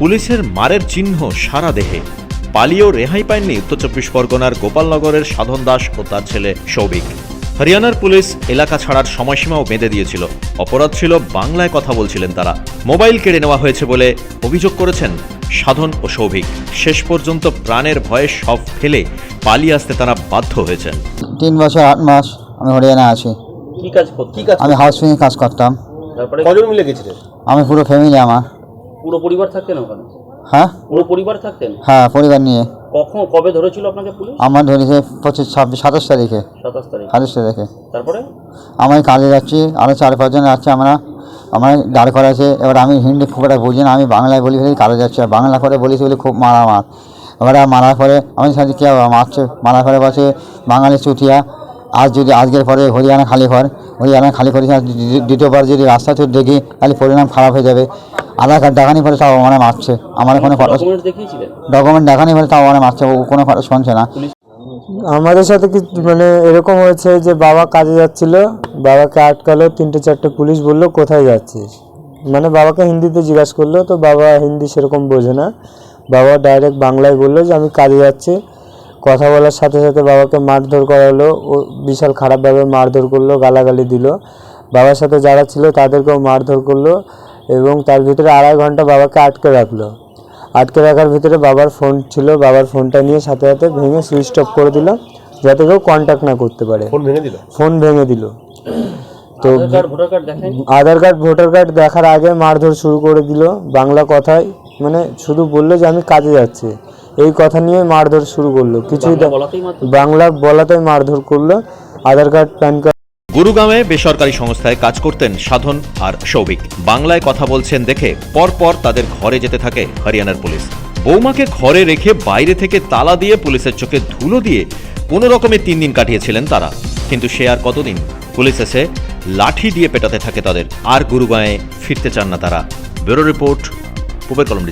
পুলিশের মারের চিহ্ন সারা দেহে। পালিয়েও রেহাই পায়নি উত্তর চব্বিশ পরগনার গোপালনগরের সাধন দাস ও তার ছেলে সৌভিক। হরিয়ানার পুলিশ এলাকা ছাড়ার সময়সীমাও বেঁধে দিয়েছিল। অপরাধ ছিল বাংলায় কথা বলছিলেন তারা। মোবাইল কেড়ে নেওয়া হয়েছে বলে অভিযোগ করেছেন সাধন ও সৌভিক। শেষ পর্যন্ত প্রাণের ভয়ে সব ফেলে পালিয়ে আসতে তারা বাধ্য হয়েছেন। তিন বছর আট মাস আমি হরিয়ানা আছি। কি কাজ কি কাজ আমি হাউসিংয়ে কাজ করতাম। তারপরে কজন মিলে গেছিলেন আমি পুরো ফ্যামিলি আমার। পুরো পরিবার থাকতেন ওখানে? হ্যাঁ? পুরো পরিবার থাকতেন? হ্যাঁ পরিবার নিয়ে। কখন কবে ধরেছিল আপনাকে পুলিশ? আমার ধরেছে পঁচিশ ছাব্বিশ সাতাশ তারিখে। সাতাশ তারিখ। সাতাশ তারিখে। তারপরে? আমি কাজে যাচ্ছি আরও চার পাঁচজন যাচ্ছে আমরা। আমার দাঁড় করা আছে এবার আমি হিন্দি খুব একটা বুঝি না আমি বাংলায় বলি বলি কাজে যাচ্ছি আর বাংলা করে বলিস বলে খুব মারামার এবার মারার পরে আমি সাথে কী মারছে মারার পরে বসে বাঙালি চুটিয়া আজ যদি আজকের পরে হরিয়ানা খালি কর হরিয়ানা খালি দ্বি- দ্বিতীয়বার যদি রাস্তা চুট দেখি তাহলে পরিণাম খারাপ হয়ে যাবে। আধার কার্ড দেখানি পরে তাও আমার মারছে। আমার ডকুমেন্টস দেখিয়েছিলেন? ডকুমেন্ট দেখানি পরে তাও আমার মারছে ও কোনো কথা শুনছে না। আমাদের সাথে কি মানে এরকম হয়েছে যে বাবা কাজে যাচ্ছিল বাবাকে আটকালো তিনটে চারটে পুলিশ বলল কোথায় যাচ্ছিস? মানে বাবাকে হিন্দিতে জিজ্ঞাসা করল তো বাবা হিন্দি সেরকম বোঝে না। বাবা ডাইরেক্ট বাংলায় বলল যে আমি কাজে যাচ্ছি। কথা বলার সাথে সাথে বাবাকে মারধর করা হলো ও বিশাল খারাপভাবে মারধর করল গালাগালি দিল। বাবার সাথে যারা ছিল তাদেরকেও মারধর করল। এবং তার ভিতরে আড়াই ঘণ্টা বাবাকে আটকে রাখল। আটকে রাখার ভিতরে বাবার ফোন ছিল বাবার ফোনটা নিয়ে সাথে সাথে ভেঙে সুইচ অফ করে দিল যাতে কেউ কন্ট্যাক্ট না করতে পারে। ফোন ভেঙে দিল? ফোন ভেঙে দিল। তো আধার কার্ড ভোটার কার্ড দেখেন আধার কার্ড ভোটার কার্ড দেখার আগে মারধর শুরু করে দিল বাংলা কথায় মানে শুধু বলল যে আমি কাজে যাচ্ছি। এই কথা নিয়ে মারধর শুরু করল। কিছুই বাংলা বলাতেই বাংলা বলাতে মারধর করল। আধার কার্ড প্যান কার্ড গুরুগ্রামে বেসরকারি সংস্থায় কাজ করতেন সাধন আর সৌভিক। বাংলায় কথা বলছেন দেখে পরপর তাদের ঘরে যেতে থাকে হরিয়ানার পুলিশ। বৌমাকে ঘরে রেখে বাইরে থেকে তালা দিয়ে পুলিশের চোখে ধুলো দিয়ে কোনো রকমে তিন দিন কাটিয়েছিলেন তারা। কিন্তু সে আর কতদিন? পুলিশ এসে লাঠি দিয়ে পেটাতে থাকে তাদের। আর গুরুগাঁয়ে ফিরতে চান না তারা। ব্যুরো রিপোর্ট পুবের কলম